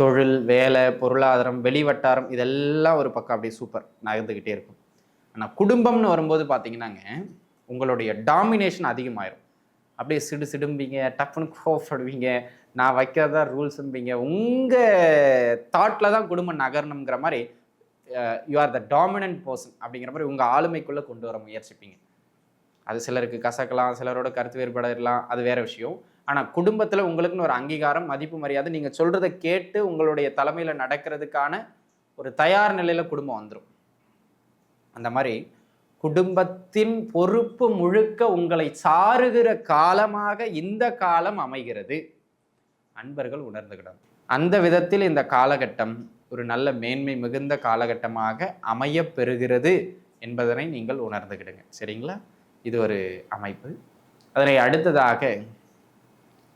தொழில் வேலை பொருளாதாரம் வெளிவட்டாரம் இதெல்லாம் ஒரு பக்கம் அப்படியே சூப்பர் நகர்ந்துக்கிட்டே இருக்கும். ஆனால் குடும்பம்னு வரும்போது பார்த்தீங்கன்னாங்க உங்களுடைய டாமினேஷன் அதிகமாயிரும். அப்படியே சிடு சிடும்பீங்க டப்புன்னு கோவப்படுவீங்க நான் வைக்கிறதா ரூல்ஸும்பீங்க உங்கள் தாட்டில் தான் குடும்பம் நகரணுங்கிற மாதிரி you are the dominant person அப்படிங்கிற மாதிரி உங்கள் ஆளுமைக்குள்ளே கொண்டு வர முயற்சிப்பீங்க. அது சிலருக்கு கசக்கலாம் சிலரோட கருத்து வேறுபாடு அது வேற விஷயம். ஆனால் குடும்பத்தில் உங்களுக்குன்னு ஒரு அங்கீகாரம் மதிப்பு மரியாதை நீங்கள் சொல்கிறத கேட்டு உங்களுடைய தலைமையில் நடக்கிறதுக்கான ஒரு தயார் நிலையில் குடும்பம் வந்துடும் அந்த மாதிரி குடும்பத்தின் பொறுப்பு முழுக்க உங்களை சாருகிற காலமாக இந்த காலம் அமைகிறது. அன்பர்கள் உணர்ந்துகிடும் அந்த விதத்தில் இந்த காலகட்டம் ஒரு நல்ல மேன்மை மிகுந்த காலகட்டமாக அமையப் பெறுகிறது என்பதனை நீங்கள் உணர்ந்துக்கிடுங்க சரிங்களா? இது ஒரு அமைப்பு. அதனை அடுத்ததாக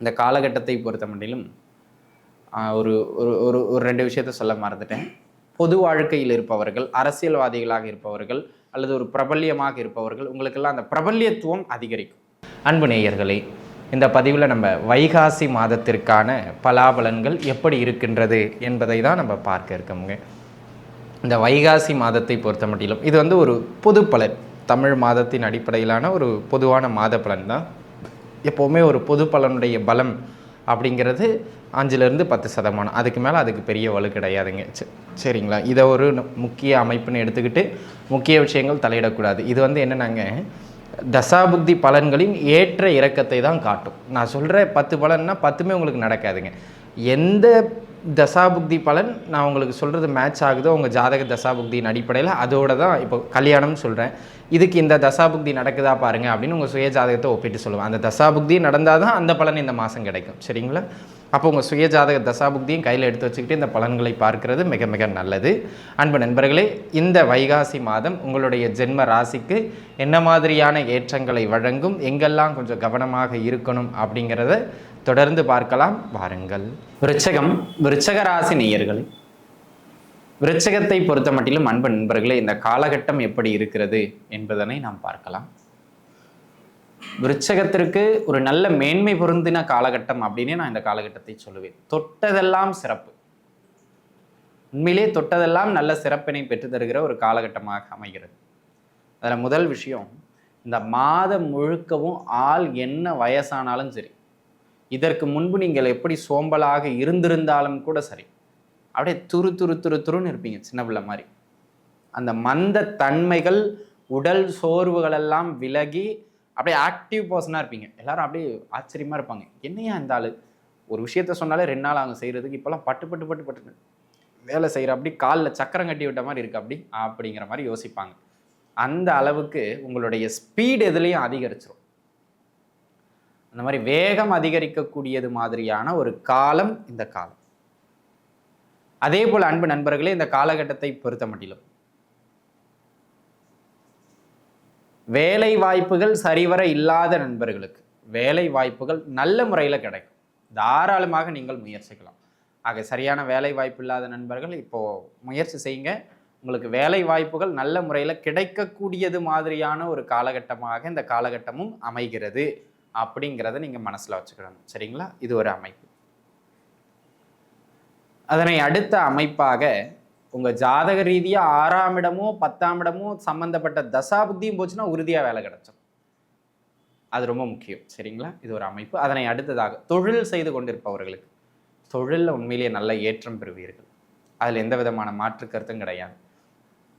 இந்த காலகட்டத்தை பொறுத்த மட்டிலும் ஒரு ஒரு ஒரு ஒரு ரெண்டு விஷயத்த சொல்ல மறந்துட்டேன். பொது வாழ்க்கையில் இருப்பவர்கள் அரசியல்வாதிகளாக இருப்பவர்கள் அல்லது ஒரு பிரபல்யமாக இருப்பவர்கள் உங்களுக்கெல்லாம் அந்த பிரபல்யத்துவம் அதிகரிக்கும். அன்பு நேயர்களே இந்த பதிவில் நம்ம வைகாசி மாதத்திற்கான பலாபலன்கள் எப்படி இருக்கின்றது என்பதை தான் நம்ம பார்க்க இருக்கோங்க இந்த வைகாசி மாதத்தை பொறுத்த மட்டிலும் இது வந்து ஒரு பொது பலன் தமிழ் மாதத்தின் அடிப்படையிலான ஒரு பொதுவான மாத பலன் தான். எப்போவுமே ஒரு பொது பலனுடைய பலம் அப்படிங்கிறது அஞ்சுலேருந்து பத்து சதமானம். அதுக்கு மேலே அதுக்கு பெரிய வலு கிடையாதுங்க. சரிங்களா? இதை ஒரு முக்கிய அமைப்புன்னு எடுத்துக்கிட்டு முக்கிய விஷயங்கள் தலையிடக்கூடாது. இது வந்து என்னென்னாங்க தசாபுக்தி பலன்களின் ஏற்ற இறக்கத்தை தான் காட்டும். நான் சொல்கிற பத்து பலன்னா பத்துமே உங்களுக்கு நடக்காதுங்க. எந்த தசாபுக்தி பலன் நான் உங்களுக்கு சொல்கிறது மேட்ச் ஆகுதோ உங்கள் ஜாதக தசாபுக்தியின் அடிப்படையில் அதோட தான் இப்போ கல்யாணம்னு சொல்கிறேன் இதுக்கு இந்த தசாபுக்தி நடக்குதா பாருங்க அப்படின்னு உங்கள் சுய ஜாதகத்தை ஒப்பிட்டு சொல்லுவேன். அந்த தசாபுக்தி நடந்தால் தான் அந்த பலன் இந்த மாதம் கிடைக்கும். சரிங்களா? அப்போ உங்கள் சுய ஜாதக தசாபுக்தியும் கையில் எடுத்து வச்சுக்கிட்டு இந்த பலன்களை பார்க்கிறது மிக மிக நல்லது. அன்பு நண்பர்களே இந்த வைகாசி மாதம் உங்களுடைய ஜென்ம ராசிக்கு என்ன மாதிரியான ஏற்றங்களை வழங்கும் எங்கெல்லாம் கொஞ்சம் கவனமாக இருக்கணும் அப்படிங்கிறத தொடர்ந்து பார்க்கலாம். வாருங்கள். விருச்சகம் விருச்சக ராசி நேயர்களே. விருச்சகத்தை பொறுத்த மட்டிலும் அன்பு நண்பர்களே இந்த காலகட்டம் எப்படி இருக்கிறது என்பதனை நாம் பார்க்கலாம். விருச்சகத்திற்கு ஒரு நல்ல மேன்மை பொருந்தின காலகட்டம் அப்படின்னே நான் இந்த காலகட்டத்தை சொல்லுவேன். தொட்டதெல்லாம் சிறப்பு. உண்மையிலே தொட்டதெல்லாம் நல்ல சிறப்பினை பெற்று தருகிற ஒரு காலகட்டமாக அமைகிறது. அதில் முதல் விஷயம் இந்த மாதம் முழுக்கவும் ஆள் என்ன வயசானாலும் சரி இதற்கு முன்பு நீங்கள் எப்படி சோம்பலாக இருந்திருந்தாலும் கூட சரி அப்படியே துரு துரு துரு துருன்னு இருப்பீங்க சின்ன பிள்ளை மாதிரி. அந்த மந்த தன்மைகள் உடல் சோர்வுகள் எல்லாம் விலகி அப்படியே ஆக்டிவ் பர்சனாக இருப்பீங்க. எல்லாரும் அப்படியே ஆச்சரியமாக இருப்பாங்க. என்னையா இந்த ஆள்? ஒரு விஷயத்த சொன்னாலே ரெண்டு நாள் அவங்க செய்கிறதுக்கு இப்போல்லாம் பட்டு பட்டு பட்டு பட்டு வேலை செய்கிற அப்படி காலில் சக்கரம் கட்டி விட்ட மாதிரி இருக்கு அப்படி அப்படிங்கிற மாதிரி யோசிப்பாங்க. அந்த அளவுக்கு உங்களுடைய ஸ்பீடு எதுலேயும் அதிகரிச்சிடும் அந்த மாதிரி வேகம் அதிகரிக்கக்கூடியது மாதிரியான ஒரு காலம் இந்த காலம். அதே போல் அன்பு நண்பர்களே இந்த காலகட்டத்தை பொறுத்த மட்டிலும். வேலை வாய்ப்புகள் சரிவர இல்லாத நண்பர்களுக்கு வேலை வாய்ப்புகள் நல்ல முறையில் கிடைக்கும். தாராளமாக நீங்கள் முயற்சிக்கலாம். ஆக சரியான வேலை வாய்ப்பு இல்லாத நண்பர்கள் இப்போ முயற்சி செய்யுங்க. உங்களுக்கு வேலை வாய்ப்புகள் நல்ல முறையில் கிடைக்கக்கூடியது மாதிரியான ஒரு காலகட்டமாக இந்த காலகட்டமும் அமைகிறது. அப்படிங்கிறத நீங்கள் மனசில் வச்சுக்கிடணும் சரிங்களா? இது ஒரு அமைப்பு. அதனை அடுத்த அமைப்பாக உங்கள் ஜாதக ரீதியாக ஆறாம் இடமோ பத்தாம் இடமோ சம்மந்தப்பட்ட தசாபுத்தியும் போச்சுன்னா உறுதியாக வேலை கிடைச்சிடும் அது ரொம்ப முக்கியம். சரிங்களா? இது ஒரு அமைப்பு. அதனை அடுத்ததாக தொழில் செய்து கொண்டிருப்பவர்களுக்கு தொழிலில் உண்மையிலேயே நல்ல ஏற்றம் பெறுவீர்கள். அதில் எந்த விதமான மாற்று கருத்தும் கிடையாது.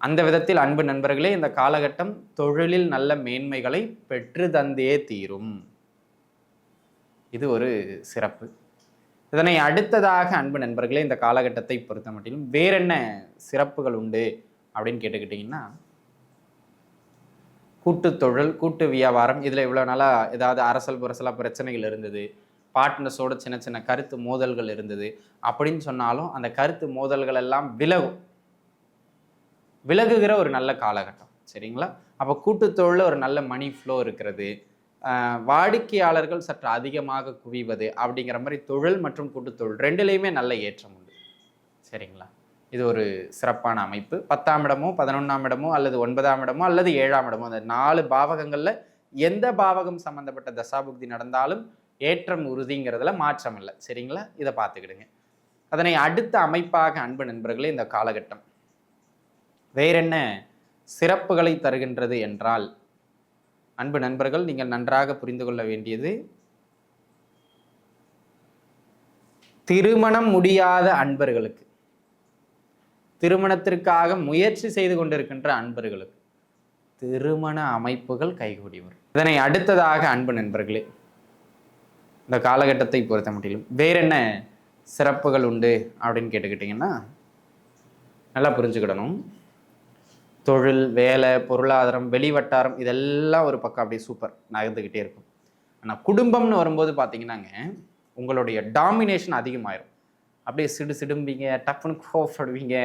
அந்த விதத்தில் அன்பு நண்பர்களே இந்த காலகட்டம் தொழிலில் நல்ல மேன்மைகளை பெற்று தந்தே தீரும். இது ஒரு சிறப்பு. இதனை அடுத்ததாக அன்பு நண்பர்களே இந்த காலகட்டத்தை பொறுத்த மட்டிலும் வேறென்ன சிறப்புகள் உண்டு அப்படின்னு கேட்டுக்கிட்டிங்கன்னா கூட்டு தொழில் கூட்டு வியாபாரம் இதில் இவ்வளோ நாளாக ஏதாவது அரசல் புரசலாக பிரச்சனைகள் இருந்தது. பார்ட்னர்ஸோட சின்ன சின்ன கருத்து மோதல்கள் இருந்தது. அப்படின்னு சொன்னாலும் அந்த கருத்து மோதல்கள் எல்லாம் விலகும். விலகுகிற ஒரு நல்ல காலகட்டம் சரிங்களா? அப்போ கூட்டுத்தொழில் ஒரு நல்ல மணி ஃப்ளோ இருக்கிறது. வாடிக்கையாளர்கள் சற்று அதிகமாக குவிவது அப்படிங்கிற மாதிரி தொழில் மற்றும் கூட்டுத்தொழில் ரெண்டுலேயுமே நல்ல ஏற்றம் உண்டு. சரிங்களா? இது ஒரு சிறப்பான அமைப்பு. பத்தாம் இடமோ பதினொன்றாம் இடமோ அல்லது ஒன்பதாம் இடமோ அல்லது ஏழாம் இடமோ அந்த நாலு பாவகங்களில் எந்த பாவகம் சம்பந்தப்பட்ட தசாபுக்தி நடந்தாலும் ஏற்றம் உறுதிங்கிறதுல மாற்றம் இல்லை. சரிங்களா? இதை பார்த்துக்கிடுங்க. அதனை அடுத்த அமைப்பாக அன்பு நண்பர்களே இந்த காலகட்டம். வேறென்ன சிறப்புகளை தருகின்றது என்றால் அன்பு நண்பர்கள் நீங்கள் நன்றாக புரிந்து கொள்ள வேண்டியது திருமணம் முடியாத அன்பர்களுக்கு திருமணத்திற்காக முயற்சி செய்து கொண்டிருக்கின்ற அன்பர்களுக்கு திருமண அமைப்புகள் கைகூடி வரும் இதனை அடுத்ததாக அன்பு நண்பர்களே இந்த காலகட்டத்தை பொறுத்த மட்டிலும் வேற என்ன சிறப்புகள் உண்டு அப்படின்னு கேட்டுக்கிட்டிங்கன்னா நல்லா புரிஞ்சுக்கிடணும். தொழில் வேலை பொருளாதாரம் வெளிவட்டாரம் இதெல்லாம் ஒரு பக்கம் அப்படியே சூப்பர் நகர்ந்துக்கிட்டே இருக்கும். ஆனால் குடும்பம்னு வரும்போது பார்த்தீங்கன்னாங்க உங்களுடைய டாமினேஷன் அதிகமாயிரும். அப்படியே சிடு சிடும்பீங்க டப்புன்னு கோவப்படுவீங்க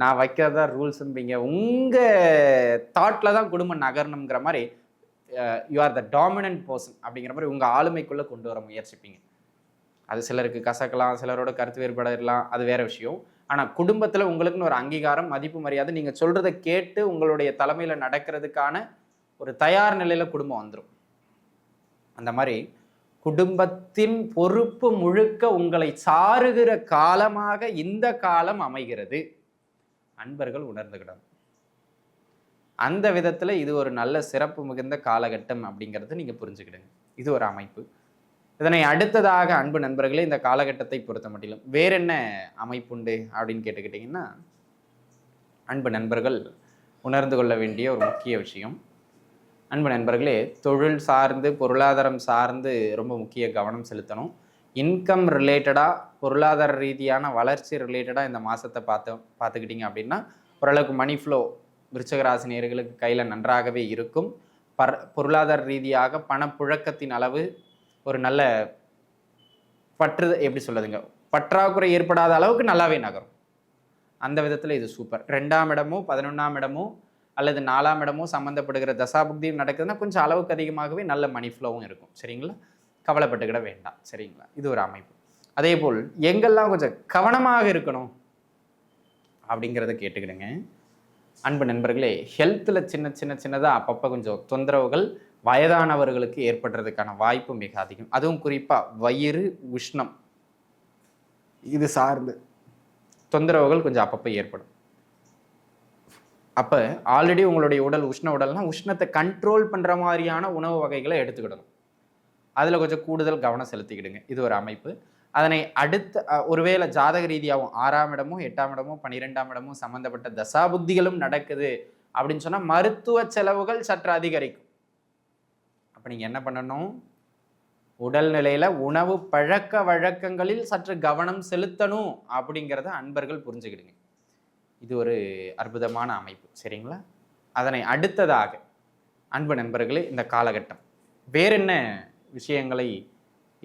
நான் வைக்கிறதா ரூல்ஸும்பீங்க உங்கள் தாட்டில் தான் குடும்பம் நகரணுங்கிற மாதிரி you are the dominant person அப்படிங்கிற மாதிரி உங்கள் ஆளுமைக்குள்ளே கொண்டு வர முயற்சிப்பீங்க. அது சிலருக்கு கசக்கலாம் சிலரோட கருத்து வேறுபடலாம் அது வேற விஷயம். ஆனால் குடும்பத்தில் உங்களுக்குன்னு ஒரு அங்கீகாரம் மதிப்பு மரியாதை நீங்கள் சொல்கிறத கேட்டு உங்களுடைய தலைமையில் நடக்கிறதுக்கான ஒரு தயார் நிலையில் குடும்பம் வந்துடும் அந்த மாதிரி குடும்பத்தின் பொறுப்பு முழுக்க உங்களை சாருகிற காலமாக இந்த காலம் அமைகிறது. அன்பர்கள் உணர்ந்துக்கிடணும் அந்த விதத்தில் இது ஒரு நல்ல சிறப்பு மிகுந்த காலகட்டம் அப்படிங்கிறத நீங்கள் புரிஞ்சுக்கிடுங்க. இது ஒரு அமைப்பு. இதனை அடுத்ததாக அன்பு நண்பர்களே இந்த காலகட்டத்தை பொறுத்த மட்டிலும் வேற என்ன அமைப்புண்டு அப்படின்னு கேட்டுக்கிட்டிங்கன்னா அன்பு நண்பர்கள் உணர்ந்து கொள்ள வேண்டிய ஒரு முக்கிய விஷயம். அன்பு நண்பர்களே தொழில் சார்ந்து பொருளாதாரம் சார்ந்து ரொம்ப முக்கிய கவனம் செலுத்தணும். இன்கம் ரிலேட்டடாக பொருளாதார ரீதியான வளர்ச்சி ரிலேட்டடாக இந்த மாதத்தை பார்த்து பார்த்துக்கிட்டிங்க அப்படின்னா ஓரளவுக்கு மணி ஃப்ளோ விருச்சகராசினியர்களுக்கு கையில் நன்றாகவே இருக்கும். பர் பொருளாதார ரீதியாக பணப்புழக்கத்தின் அளவு ஒரு நல்ல பற்று எப்படி சொல்லுதுங்க பற்றாக்குறை ஏற்படாத அளவுக்கு நல்லாவே நகரும். அந்த விதத்தில் இது சூப்பர் ரெண்டாம் இடமோ பதினொன்றாம் இடமோ அல்லது நாலாம் இடமோ சம்மந்தப்படுகிற தசாபுக்தியும் நடக்குதுன்னா கொஞ்சம் அளவுக்கு அதிகமாகவே நல்ல மணி ஃப்ளோவும் இருக்கும். சரிங்களா? கவலைப்பட்டுக்கிட வேண்டாம். சரிங்களா? இது ஒரு அமைப்பு. அதே போல் எங்கெல்லாம் கொஞ்சம் கவனமாக இருக்கணும் அப்படிங்கிறத கேட்டுக்கிடுங்க. அன்பு நண்பர்களே ஹெல்த்தில் சின்ன சின்ன சின்னதாக அப்பப்போ கொஞ்சம் தொந்தரவுகள் வயதானவர்களுக்கு ஏற்படுறதுக்கான வாய்ப்பு மிக அதிகம். அதுவும் குறிப்பாக வயிறு உஷ்ணம். இது சார்ந்து. தொந்தரவுகள் கொஞ்சம் அப்பப்போ ஏற்படும். அப்போ ஆல்ரெடி உங்களுடைய உடல் உஷ்ண உடல்னா உஷ்ணத்தை கண்ட்ரோல் பண்ணுற மாதிரியான உணவு வகைகளை எடுத்துக்கிடணும். அதில் கொஞ்சம் கூடுதல் கவனம் செலுத்திக்கிடுங்க. இது ஒரு அமைப்பு. அதனை அடுத்த ஒருவேளை ஜாதக ரீதியாகவும் ஆறாம் இடமோ எட்டாம் இடமோ பன்னிரெண்டாம் இடமோ சம்மந்தப்பட்ட தசாபுத்திகளும் நடக்குது அப்படின்னு சொன்னால் மருத்துவ செலவுகள் சற்று அதிகரிக்கும். அப்போ நீங்கள் என்ன பண்ணணும்? உடல்நிலையில் உணவு பழக்க வழக்கங்களில் சற்று கவனம் செலுத்தணும் அப்படிங்கிறத அன்பர்கள் புரிஞ்சுக்கிடுங்க. இது ஒரு அற்புதமான அமைப்பு. சரிங்களா? அதனை அடுத்ததாக அன்பு நண்பர்களே இந்த காலகட்டம். வேற என்ன விஷயங்களை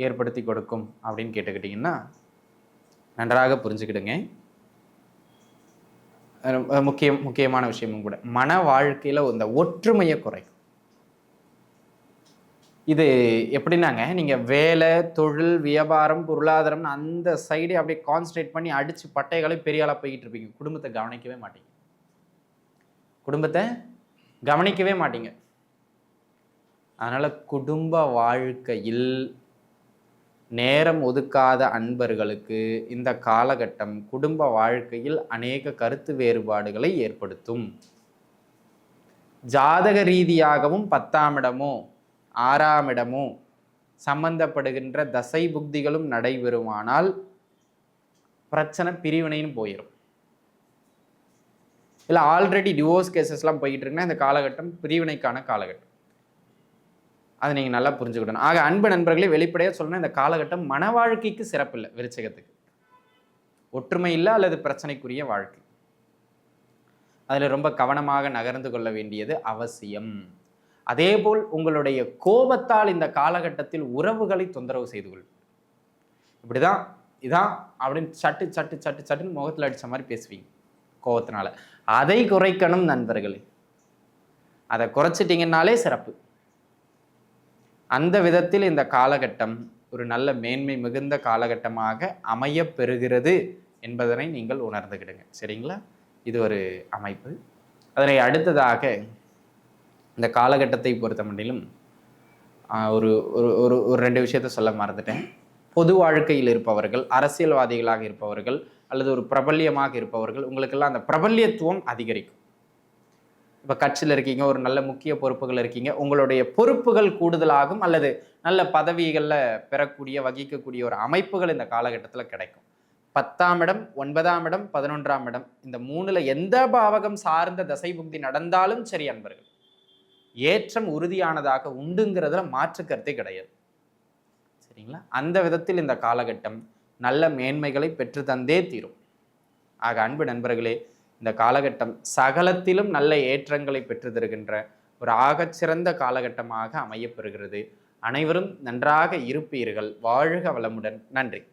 ஏற்படுத்தி கொடுக்கும் அப்படின்னு கேட்டுக்கிட்டிங்கன்னா நன்றாக புரிஞ்சுக்கிடுங்க. முக்கிய முக்கியம் முக்கியமான விஷயமும் கூட. மன வாழ்க்கையில் இந்த ஒற்றுமையை குறைக்கும். இது எப்படின்னாங்க நீங்கள் வேலை தொழில் வியாபாரம் பொருளாதாரம் அந்த சைடே அப்படியே கான்சன்ட்ரேட் பண்ணி அடித்து பட்டைகளை பெரிய ஆளாக போய்கிட்டு இருப்பீங்க. குடும்பத்தை கவனிக்கவே மாட்டீங்க. குடும்பத்தை கவனிக்கவே மாட்டீங்க. அதனால் குடும்ப வாழ்க்கையில் நேரம் ஒதுக்காத அன்பர்களுக்கு இந்த காலகட்டம் குடும்ப வாழ்க்கையில் அநேக கருத்து வேறுபாடுகளை ஏற்படுத்தும். ஜாதக ரீதியாகவும் பத்தாம் இடமோ ஆறாம் இடமோ சம்பந்தப்படுகின்ற தசை புக்திகளும் நடைபெறுமானால் பிரச்சனை பிரிவினைன்னு போயிடும் இல்லை ஆல்ரெடி டிவோர்ஸ் கேசஸ்லாம் போய்கிட்டு இருக்குன்னா இந்த காலகட்டம் பிரிவினைக்கான காலகட்டம். அதை நீங்கள் நல்லா புரிஞ்சுக்கிடணும். ஆக அன்பு நண்பர்களே வெளிப்படையாக சொல்லணும் இந்த காலகட்டம் மன வாழ்க்கைக்கு சிறப்பில்லை விருச்சகத்துக்கு. ஒற்றுமை இல்லை அல்லது பிரச்சனைக்குரிய வாழ்க்கை? அதில் ரொம்ப கவனமாக நகர்ந்து கொள்ள வேண்டியது அவசியம். அதேபோல் உங்களுடைய கோபத்தால் இந்த காலகட்டத்தில் உறவுகளை தொந்தரவு செய்து கொள். இப்படிதான் இதான் அப்படின்னு சட்டு சட்டு சட்டு சட்டுன்னு முகத்தில் அடித்த மாதிரி பேசுவீங்க கோபத்தினால. அதை குறைக்கணும் நண்பர்களே. அதை குறைச்சிட்டிங்கன்னாலே சிறப்பு. அந்த விதத்தில் இந்த காலகட்டம் ஒரு நல்ல மேன்மை மிகுந்த காலகட்டமாக அமையப் பெறுகிறது என்பதனை நீங்கள் உணர்ந்துக்கிடுங்க சரிங்களா? இது ஒரு அமைப்பு. அதனை அடுத்ததாக இந்த காலகட்டத்தை பொறுத்த மட்டிலும் ஒரு ஒரு ஒரு ஒரு ரெண்டு விஷயத்த சொல்ல மறந்துட்டேன். பொது வாழ்க்கையில் இருப்பவர்கள் அரசியல்வாதிகளாக இருப்பவர்கள் அல்லது ஒரு பிரபல்யமாக இருப்பவர்கள் உங்களுக்கெல்லாம் அந்த பிரபல்யத்துவம் அதிகரிக்கும். இப்போ கட்சியில் இருக்கீங்க ஒரு நல்ல முக்கிய பொறுப்புகள் இருக்கீங்க உங்களுடைய பொறுப்புகள் கூடுதலாகும் அல்லது நல்ல பதவிகளில் பெறக்கூடிய வகிக்கக்கூடிய ஒரு அமைப்புகள் இந்த காலகட்டத்தில் கிடைக்கும். பத்தாம் இடம் ஒன்பதாம் இடம் பதினொன்றாம் இடம் இந்த மூணில் எந்த பாவகம் சார்ந்த தசை புக்தி நடந்தாலும் சரி அன்பர்கள். ஏற்றம் உறுதியானதாக உண்டுங்கிறதுல மாற்று கருத்தே கிடையாது. சரிங்களா? அந்த விதத்தில் இந்த காலகட்டம் நல்ல மேன்மைகளை பெற்று தந்தே தீரும். ஆக அன்பு நண்பர்களே இந்த காலகட்டம் சகலத்திலும் நல்ல ஏற்றங்களை பெற்று தருகின்ற ஒரு ஆகச்சிறந்த காலகட்டமாக அமையப்பெறுகிறது அனைவரும் நன்றாக இருப்பீர்கள். வாழ்க வளமுடன். நன்றி.